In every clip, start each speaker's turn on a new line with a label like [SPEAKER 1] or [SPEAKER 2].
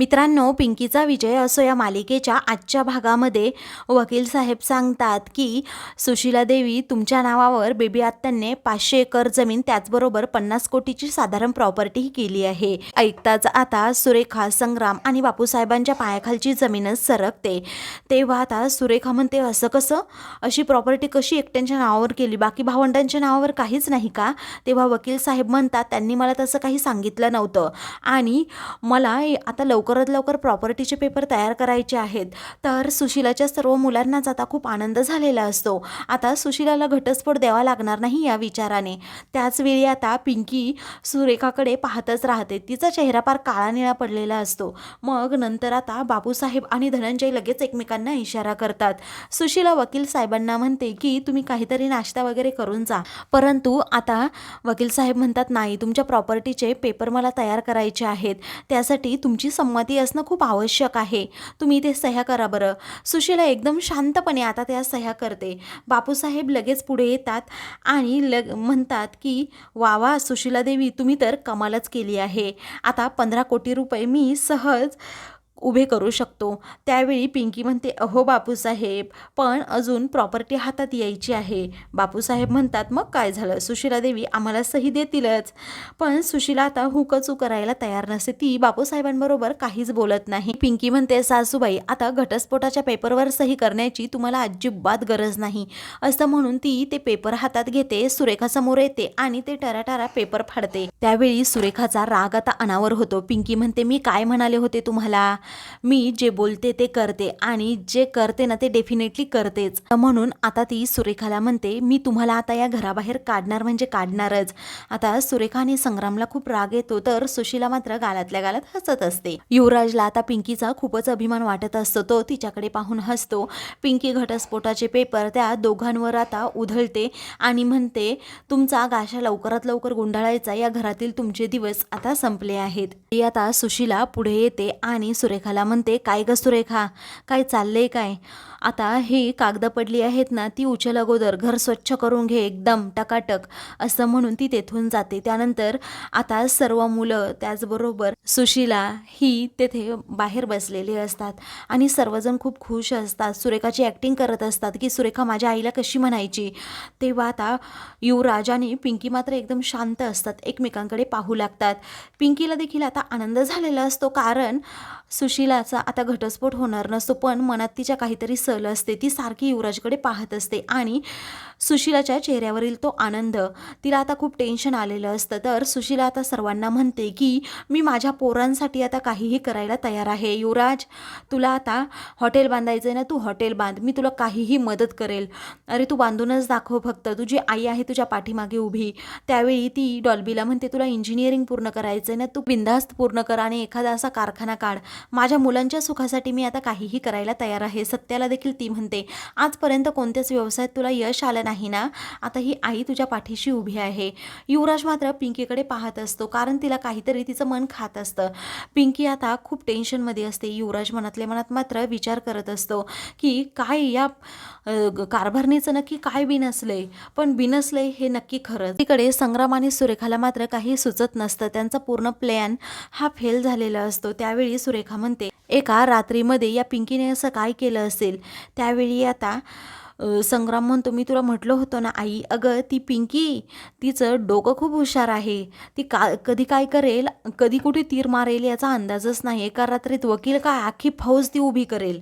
[SPEAKER 1] मित्रांनो पिंकीचा विजय असो या मालिकेच्या आजच्या भागामध्ये वकील साहेब सांगतात की सुशीला देवी तुमच्या नावावर बेबी आत्यांने पाचशे एकर जमीन त्याचबरोबर पन्नास कोटीची साधारण प्रॉपर्टीही केली आहे. ऐकताच आता सुरेखा संग्राम आणि बापूसाहेबांच्या पायाखालची जमीनच सरकते. तेव्हा आता सुरेखा म्हणते असं कसं? अशी प्रॉपर्टी कशी एकट्यांच्या नावावर केली? बाकी भावंडांच्या नावावर काहीच नाही का? तेव्हा वकील साहेब म्हणतात त्यांनी मला तसं काही सांगितलं नव्हतं आणि मला आता लवकर लवकरात लवकर प्रॉपर्टीचे पेपर तयार करायचे आहेत. तर सुशिलाच्या सर्व मुलांनाच आता खूप आनंद झालेला असतो. आता सुशिलाला घटस्फोट द्यावा लागणार नाही या विचाराने. त्याचवेळी आता पिंकी सुरेखाकडे पाहतच राहते. तिचा चेहरा फार काळा निळा पडलेला असतो. मग नंतर आता बापूसाहेब आणि धनंजय लगेच एकमेकांना इशारा करतात. सुशिला वकील साहेबांना म्हणते की तुम्ही काहीतरी नाश्ता वगैरे करून जा. परंतु आता वकील साहेब म्हणतात नाही तुमच्या प्रॉपर्टीचे पेपर मला तयार करायचे आहेत. त्यासाठी तुमची सम संमती असणं खूप आवश्यक आहे. तुम्ही ते सह्या करा बरं. सुशीला एकदम शांतपणे आता त्या सह्या करते. बापूसाहेब लगेच पुढे येतात आणि लग म्हणतात की वा वा सुशीला देवी तुम्ही तर कमालच केली आहे. आता पंधरा कोटी रुपये मी सहज उभे करू शकतो. त्यावेळी पिंकी म्हणते अहो बापूसाहेब पण अजून प्रॉपर्टी हातात यायची आहे. बापूसाहेब म्हणतात मग काय झालं? सुशीला देवी आम्हाला सही देतीलच. पण सुशीला आता हुकचू करायला तयार नसते. ती बापूसाहेबांबरोबर काहीच बोलत नाही. पिंकी म्हणते सासूबाई आता घटस्फोटाच्या पेपरवर सही करण्याची तुम्हाला अजिबात गरज नाही. असं म्हणून ती ते पेपर हातात घेते सुरेखासमोर येते आणि ते टराटारा पेपर फाडते. त्यावेळी सुरेखाचा राग आता अनावर होतो. पिंकी म्हणते मी काय म्हणाले होते तुम्हाला? मी जे बोलते ते करते आणि जे करते ना ते डेफिनेटली करतेच. म्हणून आता ती सुरेखाला म्हणते मी तुम्हाला आता या घराबाहेर काढणार म्हणजे काढणारच. आता सुरेखा आणि संग्रामला खूप राग येतो तर सुशीला मात्र गालातल्या गालात हसत असते. युवराजला आता पिंकीचा खूपच अभिमान वाटत असतो तो तिच्याकडे पाहून हसतो. पिंकी घटस्फोटाचे पेपर त्या दोघांवर आता उधळते आणि म्हणते तुमचा गाशा लवकरात लवकर गुंडाळायचा या घरातील तुमचे दिवस आता संपले आहेत ती आता सुशीला पुढे येते आणि सुरेखा सुरेखाला म्हणते काय ग सुरेखा? काय चाललंय काय? आता ही कागदं पडली आहेत ना ती उचल अगोदर घर स्वच्छ करून घे एकदम टकाटक असं म्हणून ती तेथून जाते. त्यानंतर आता सर्व मुलं त्याचबरोबर सुशीला ही तेथे बाहेर बसलेली असतात आणि सर्वजण खूप खुश असतात. सुरेखाची ॲक्टिंग करत असतात की सुरेखा माझ्या आईला कशी म्हणायची? तेव्हा आता युवराज आणि पिंकी मात्र एकदम शांत असतात एकमेकांकडे पाहू लागतात. पिंकीला देखील आता आनंद झालेला असतो कारण सुशिलाचा आता घटस्फोट होणार नसतो पण मनात तिच्या काहीतरी सल असते ती सारखी युवराजकडे पाहत असते आणि सुशिलाच्या चेहऱ्यावरील तो आनंद तिला आता खूप टेन्शन आलेलं असतं. तर सुशिला आता सर्वांना म्हणते की मी माझ्या पोरांसाठी आता काहीही करायला तयार आहे. युवराज तुला आता हॉटेल बांधायचं आहे ना तू हॉटेल बांध. मी तुला काहीही मदत करेल. अरे तू बांधूनच दाखव फक्त. तुझी आई आहे तुझ्या पाठीमागे उभी. त्यावेळी ती डॉल्बीला म्हणते तुला इंजिनिअरिंग पूर्ण करायचं आहे ना तू बिंदास्त पूर्ण कर आणि एखादा असा कारखाना काढ. माझ्या मुलांच्या सुखासाठी मी आता काहीही करायला तयार आहे. सत्याला देखील ती म्हणते आजपर्यंत कोणत्याच व्यवसायात तुला यश आलं नाही ना? आता ही आई तुझ्या पाठीशी उभी आहे. युवराज मात्र पिंकीकडे पाहत असतो कारण तिला काहीतरी तिचं मन खात असतं. पिंकी आता खूप टेन्शनमध्ये असते. युवराज मनातल्या मनात मात्र विचार करत असतो की काय या कारभारणीचं नक्की काय बिनसलंय पण बिनसलंय हे नक्की खरं तिकडे संग्राम आणि सुरेखाला मात्र काही सुचत नसतं. त्यांचा पूर्ण प्लॅन हा फेल झालेला असतो. त्यावेळी सुरेखा म्हणते एका रात्रीमध्ये या पिंकीने असं काय केलं असेल? त्यावेळी आता संग्राम म्हणतो मी तुला म्हटलं होतं ना आई अगं ती पिंकी तिचं डोकं खूप हुशार आहे. ती का कधी काय करेल कधी कुठे तीर मारेल याचा अंदाजच नाही एका रात्रीत वकील काय आखी फौज ती उभी करेल?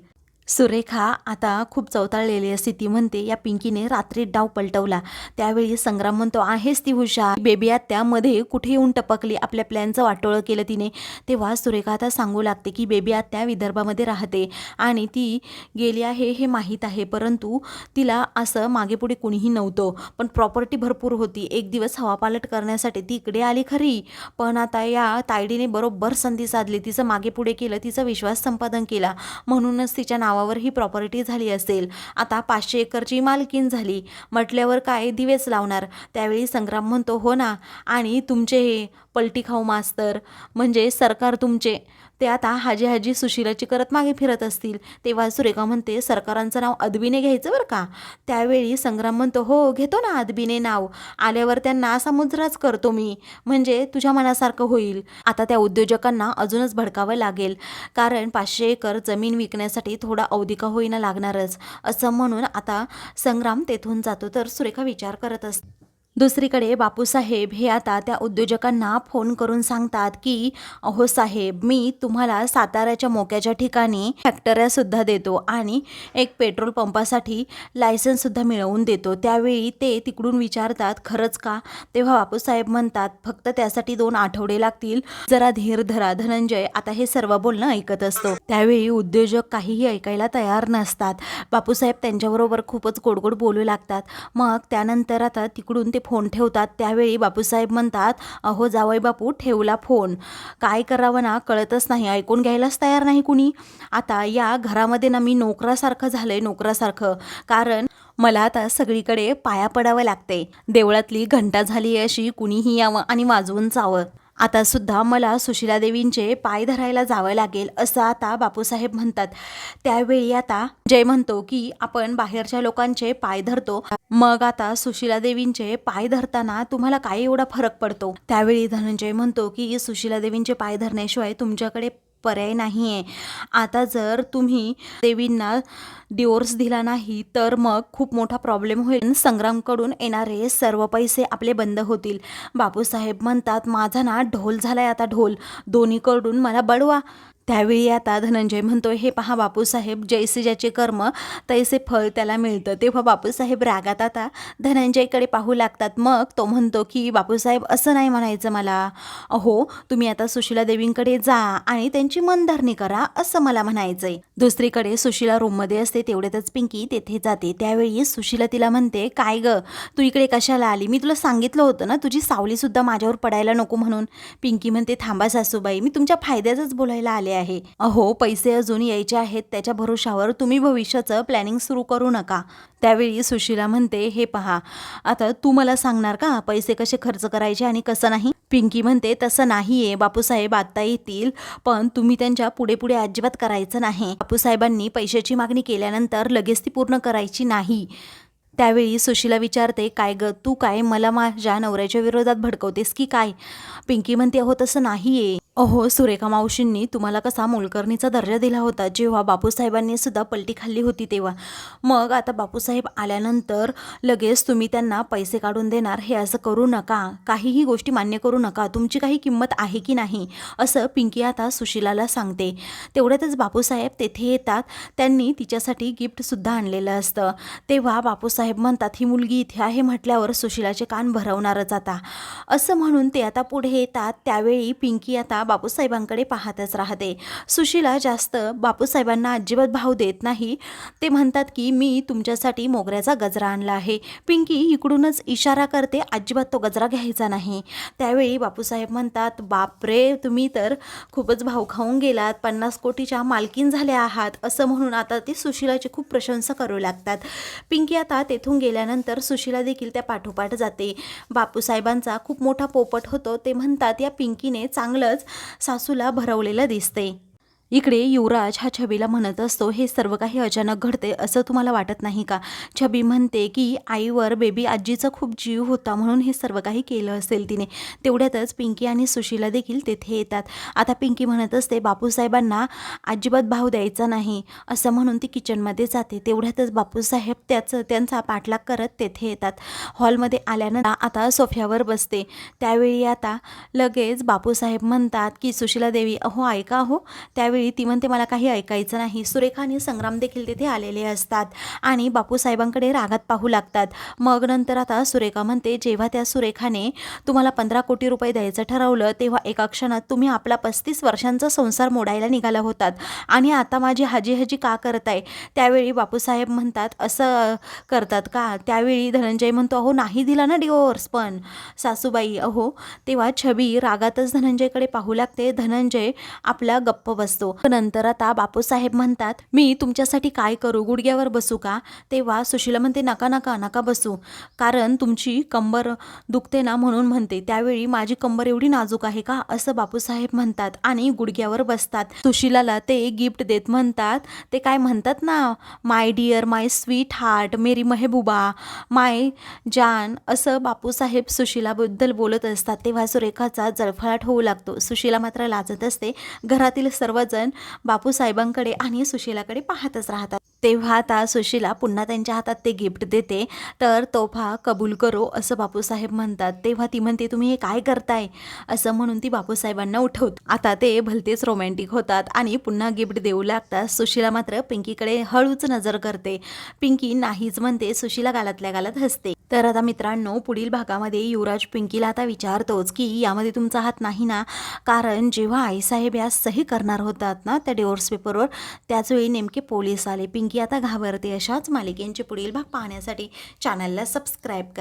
[SPEAKER 1] सुरेखा आता खूप चवताळलेली असते. ती म्हणते या पिंकीने रात्री डाव पलटवला. त्यावेळी संग्राम म्हणतो आहेस ती हुशार. बेबी आत्यामध्ये कुठे येऊन टपकली? आपल्या प्लॅनचं वाटोळं केलं तिने. तेव्हा सुरेखा आता सांगू लागते की बेबी आत्या विदर्भामध्ये राहते आणि ती गेली आहे हे माहीत आहे. परंतु तिला असं मागेपुढे कुणीही नव्हतं. पण प्रॉपर्टी भरपूर होती. एक दिवस हवापालट करण्यासाठी ती इकडे आली खरी. पण आता या तायडीने बरोबर संधी साधली. तिचं मागेपुढे केलं. तिचा विश्वास संपादन केला. म्हणूनच तिच्या नावावर ही प्रॉपर्टी झाली असेल. आता पाचशे एकरची मालकीन झाली. म्हटल्यावर काय दिवेच लावणार? त्यावेळी संग्राम म्हणतो हो ना. आणि तुमचे हे पलटी खाऊ मास्तर म्हणजे सरकार तुमचे ते आता हाजी हाजी सुशिलाची करत मागे फिरत असतील. तेव्हा सुरेखा म्हणते सरकारांचं नाव अदबीने घ्यायचं बरं का? त्यावेळी संग्राम म्हणतो हो घेतो ना अदबीने नाव. आल्यावर त्यांना समुद्राच करतो मी. म्हणजे तुझ्या मनासारखं होईल. आता त्या उद्योजकांना अजूनच भडकावं लागेल. कारण पाचशे एकर जमीन विकण्यासाठी थोडा अवधिका होईना लागणारच. असं म्हणून आता संग्राम तेथून जातो तर सुरेखा विचार करत असते. दुसरीकडे बापूसाहेब हे आता त्या उद्योजकांना फोन करून सांगतात की अहो साहेब मी तुम्हाला साताऱ्याच्या मोक्याच्या ठिकाणी फॅक्टऱ्यासुद्धा देतो आणि एक पेट्रोल पंपासाठी लायसन्ससुद्धा मिळवून देतो. त्यावेळी ते तिकडून विचारतात खरंच का? तेव्हा बापूसाहेब म्हणतात फक्त त्यासाठी दोन आठवडे लागतील. जरा धीर धरा धनंजय. आता हे सर्व बोलणं ऐकत असतो. त्यावेळी उद्योजक काहीही ऐकायला तयार नसतात. बापूसाहेब त्यांच्याबरोबर खूपच गोडगोड बोलू लागतात. मग त्यानंतर आता तिकडून ते फोन ठेवतात त्यावेळी बापूसाहेब म्हणतात अहो जावई बापू ठेवला फोन. काय करावं ना कळतच नाही. ऐकून घ्यायलाच तयार नाही कुणी. आता या घरामध्ये ना मी नोकरासारखं झालंय नोकरासारखं. कारण मला आता सगळीकडे पाया पडावं लागते देवळातली घंटा झाली अशी कुणीही यावं आणि वाजवून चावं आता सुद्धा मला सुशिला देवींचे पाय धरायला जावं लागेल असं आता बापूसाहेब म्हणतात. त्यावेळी आता जय म्हणतो की आपण बाहेरच्या लोकांचे पाय धरतो. मग आता सुशिला देवींचे पाय धरताना तुम्हाला काय एवढा फरक पडतो? त्यावेळी धनंजय म्हणतो की सुशिला देवींचे पाय धरण्याशिवाय तुमच्याकडे पर्याय नाही आहे आता जर तुम्ही देवींना डिवोर्स दिला नाही तर मग खूप मोठा प्रॉब्लेम होईल संग्रामकडून येणारे सर्व पैसे आपले बंद होतील. बापूसाहेब म्हणतात माझा ना ढोल झालाय आता ढोल. दोन्हीकडून मला बळवा त्यावेळी आता धनंजय म्हणतो हे पहा बापूसाहेब जैसे ज्याचे कर्म तैसे फळ त्याला मिळतं. तेव्हा बापूसाहेब रागात आता धनंजयकडे पाहू लागतात. मग तो म्हणतो की बापूसाहेब असं नाही म्हणायचं मला. अहो तुम्ही आता सुशीला देवींकडे जा आणि त्यांची मनधरणी करा असं मला म्हणायचंय. दुसरीकडे सुशीला रूममध्ये असते तेवढ्यातच पिंकी तेथे जाते. त्यावेळी सुशीला तिला म्हणते काय ग तू इकडे कशाला आली? मी तुला सांगितलं होतं ना तुझी सावलीसुद्धा माझ्यावर पडायला नको म्हणून. पिंकी म्हणते थांबा सासूबाई मी तुमच्या फायद्याचंच बोलायला आले आहे. अहो पैसे अजून यायचे आहेत. त्याच्या भरोशावर तुम्ही भविष्याचं प्लॅनिंग सुरू करू नका. त्यावेळी सुशीला म्हणते हे पहा आता तू मला सांगणार का? पैसे कसे खर्च करायचे आणि कसं नाही? पिंकी म्हणते तसं नाही आहे बापूसाहेब आत्ता येतील पण तुम्ही त्यांच्या पुढे पुढे अजिबात करायचं नाही. बापूसाहेबांनी पैशाची मागणी केल्यानंतर लगेच ती पूर्ण करायची नाही. त्यावेळी सुशीला विचारते काय ग तू काय मला माझ्या नवऱ्याच्या विरोधात भडकवतेस की काय? पिंकी म्हणते अहो तसं नाही आहे अहो सुरेखा मावशींनी तुम्हाला कसा मोलकर्णीचा दर्जा दिला होता? जेव्हा बापूसाहेबांनी सुद्धा पलटी खाल्ली होती तेव्हा. मग आता बापूसाहेब आल्यानंतर लगेच तुम्ही त्यांना पैसे काढून देणार हे असं करू नका. काहीही गोष्टी मान्य करू नका. तुमची काही किंमत आहे की नाही? असं पिंकी आता सुशिलाला सांगते. तेवढ्यातच बापूसाहेब तेथे येतात. त्यांनी तिच्यासाठी गिफ्टसुद्धा आणलेलं असतं. तेव्हा बापूसाहेब म्हणतात ही मुलगी इथे आहे म्हटल्यावर सुशिलाचे कान भरवणारच आता. असं म्हणून ते आता पुढे येतात. त्यावेळी पिंकी आता बापूसाहेबांकडे पाहतच राहते. सुशीला जास्त बापूसाहेबांना अजिबात भाव देत नाही. ते म्हणतात की मी तुमच्यासाठी मोगऱ्याचा गजरा आणला आहे. पिंकी इकडूनच इशारा करते अजिबात तो गजरा घ्यायचा नाही. त्यावेळी बापूसाहेब म्हणतात बापरे तुम्ही तर खूपच भाव खाऊन गेलात. पन्नास कोटीच्या मालकीन झाल्या आहात. असं म्हणून आता ते सुशीलाची खूप प्रशंसा करू लागतात. पिंकी आता तेथून गेल्यानंतर सुशीला देखील त्या पाठोपाठ जाते. बापूसाहेबांचा खूप मोठा पोपट होतो. ते म्हणतात या पिंकीने चांगलंच सासूला भरवलेलं दिसते इकडे युवराज हा छबीला म्हणत असतो हे सर्व काही अचानक घडते असं तुम्हाला वाटत नाही का? छबी म्हणते की आईवर बेबी आजीचा खूप जीव होता म्हणून हे सर्व काही केलं असेल तिने. तेवढ्यातच पिंकी आणि सुशीला देखील तेथे येतात. आता पिंकी म्हणत असते बापूसाहेबांना अजिबात भाव द्यायचा नाही. असं म्हणून ती किचनमध्ये जाते. तेवढ्यातच बापूसाहेब त्याचं त्यांचा पाठलाग करत तेथे येतात. हॉलमध्ये आल्यानंतर आता सोफ्यावर बसते. त्यावेळी आता लगेच बापूसाहेब म्हणतात की सुशीला देवी अहो ऐका हो त्यावेळी ती म्हणते मला काही ऐकायचं नाही. सुरेखा आणि संग्राम देखील तिथे आलेले असतात आणि बापूसाहेबांकडे रागात पाहू लागतात. मग नंतर आता सुरेखा म्हणते जेव्हा त्या सुरेखाने तुम्हाला पंधरा कोटी रुपये द्यायचं ठरवलं तेव्हा एका क्षणात तुम्ही आपला पस्तीस वर्षांचा संसार मोडायला निघाला होतात. आणि आता माझी हाजी हजी का करताय? त्यावेळी बापूसाहेब म्हणतात असं करतात का? त्यावेळी धनंजय म्हणतो अहो नाही दिला ना डिवोर्स पण. सासूबाई अहो तेव्हा छबी रागातच धनंजयकडे पाहू लागते. धनंजय आपला गप्प बसतो. असतो नंतर आता बापूसाहेब म्हणतात मी तुमच्यासाठी काय करू? गुडघ्यावर बसू का? तेव्हा सुशीला म्हणते नका नका नका बसू. कारण तुमची कंबर दुखते ना म्हणून म्हणते. त्यावेळी माझी कंबर एवढी नाजूक आहे का? असं बापूसाहेब म्हणतात आणि गुडघ्यावर बसतात. सुशिलाला ते गिफ्ट देत म्हणतात. ते काय म्हणतात ना my dear my sweetheart मेरी महेबुबा माय जान असं बापूसाहेब सुशिलाबद्दल बोलत असतात. तेव्हा सुरेखाचा जळफळाट होऊ लागतो. सुशिला मात्र लाजत असते. घरातील सर्वजण बापूसाहेबांकडे आणि सुशीलाकडे पाहतच राहतात. तेव्हा आता सुशीला पुन्हा त्यांच्या हातात ते गिफ्ट देते. तर तोफा कबूल करो असं बापूसाहेब म्हणतात. तेव्हा ती म्हणते तुम्ही हे काय करताय? असं म्हणून ती बापूसाहेबांना उठवत. आता ते भलतेच रोमॅन्टिक होतात आणि पुन्हा गिफ्ट देऊ लागतात. सुशीला मात्र पिंकीकडे हळूच नजर करते. पिंकी नाहीच म्हणते सुशीला गालातल्या गालात हसते. तर आता मित्रांनो पुढील भागामध्ये युवराज पिंकीला आता विचारतोच की यामध्ये तुमचा हात नाही ना? कारण जेव्हा आईसाहेब या सही करणार असतात ना त्या डिवोर्स पेपरवर त्याचवेळी नेमके पोलीस आले. पिंकी आता घाबरते अशाच मालिकेंचे पुढील भाग पाहण्यासाठी चॅनलला सबस्क्राईब करा.